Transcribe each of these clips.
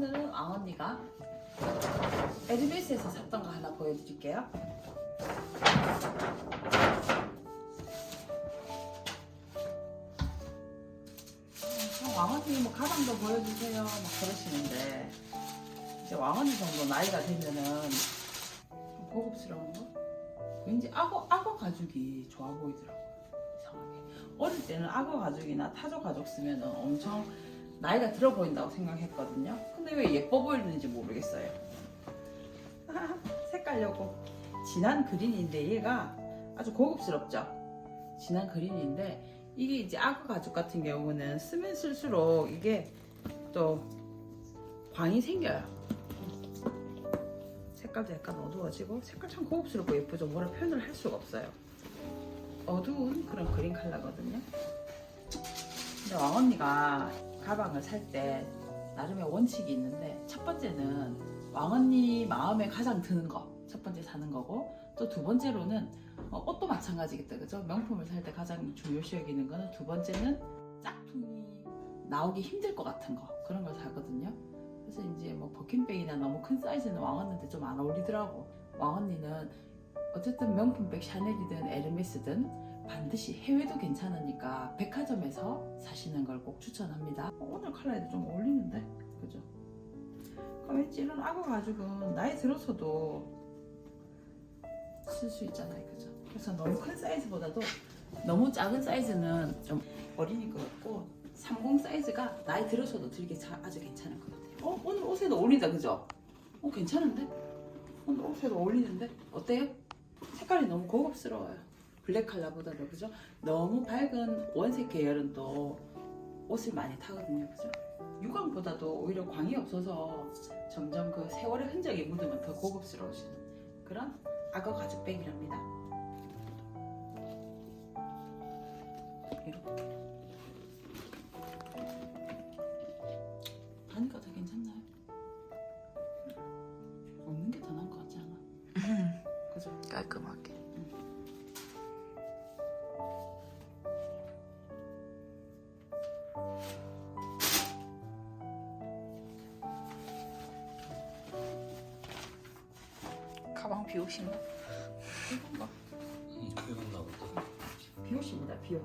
오늘은 왕언니가 에르메스에서 샀던 거 하나 보여드릴게요. 어, 왕언니 뭐 가방도 보여주세요 막 그러시는데 이제 왕언니 정도 나이가 되면은 좀 고급스러운 거? 왠지 악어, 악어 가죽이 좋아 보이더라고요 이상하게 어릴 때는 악어 가죽이나 타조 가죽 쓰면 엄청 나이가 들어 보인다고 생각했거든요 근데 왜 예뻐 보이는지 모르겠어요 색깔려고 진한 그린인데 얘가 아주 고급스럽죠 진한 그린인데 이게 이제 악어 가죽 같은 경우는 쓰면 쓸수록 이게 또 광이 생겨요. 색깔도 약간 어두워지고 색깔 참 고급스럽고 예쁘죠. 뭐라 표현을 할 수가 없어요. 어두운 그런 그린 컬러거든요. 근데 왕언니가 가방을 살 때 나름의 원칙이 있는데 첫 번째는 왕언니 마음에 가장 드는 거 첫 번째 사는 거고 또 두 번째로는 어, 옷도 마찬가지겠다 그죠? 명품을 살 때 가장 중요시 여기는 거는 두 번째는 짝퉁이 나오기 힘들 것 같은 거 그런 걸 사거든요. 그래서 이제 뭐 버킨백이나 너무 큰 사이즈는 왕언니한테 좀 안 어울리더라고. 왕언니는 어쨌든 명품백 샤넬이든 에르메스든 반드시 해외도 괜찮으니까 백화점에서 사시는 걸 꼭 추천합니다. 어, 오늘 컬러에도 좀 어울리는데 그죠? 그럼 왠지 이런 악어 가죽은 나이 들어서도 쓸 수 있잖아요, 그죠? 그래서 너무 큰 사이즈보다도 너무 작은 사이즈는 좀 어린이 것 같고 30 사이즈가 나이 들어서도 들기 자- 아주 괜찮을 것 같아요. 어, 오늘 옷에도 어울린다, 그죠? 어, 괜찮은데? 오늘 옷에도 어울리는데? 어때요? 색깔이 너무 고급스러워요. 블랙 컬러보다도, 그죠? 너무 밝은 원색 계열은 또 옷을 많이 타거든요, 그죠? 유광보다도 오히려 광이 없어서 점점 그 세월의 흔적이 묻으면 더 고급스러우시는 그런 악어 가죽백이랍니다. 이렇게. 다니까 더 괜찮나요? 없는 게 더 나은 것 같지 않아? 그죠? 깔끔하게. 비우신다. 뭐, 응, 크게 갔나 보다. 비옷입니다, 비옷.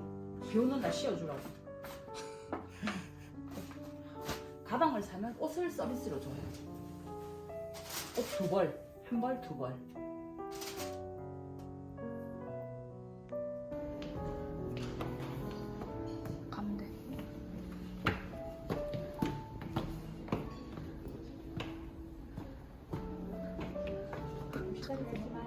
비 오는 날 씌워주라고. 가방을 사면 옷을 서비스로 줘요. 옷 두 벌, 한 벌, 두 벌. しっかり出。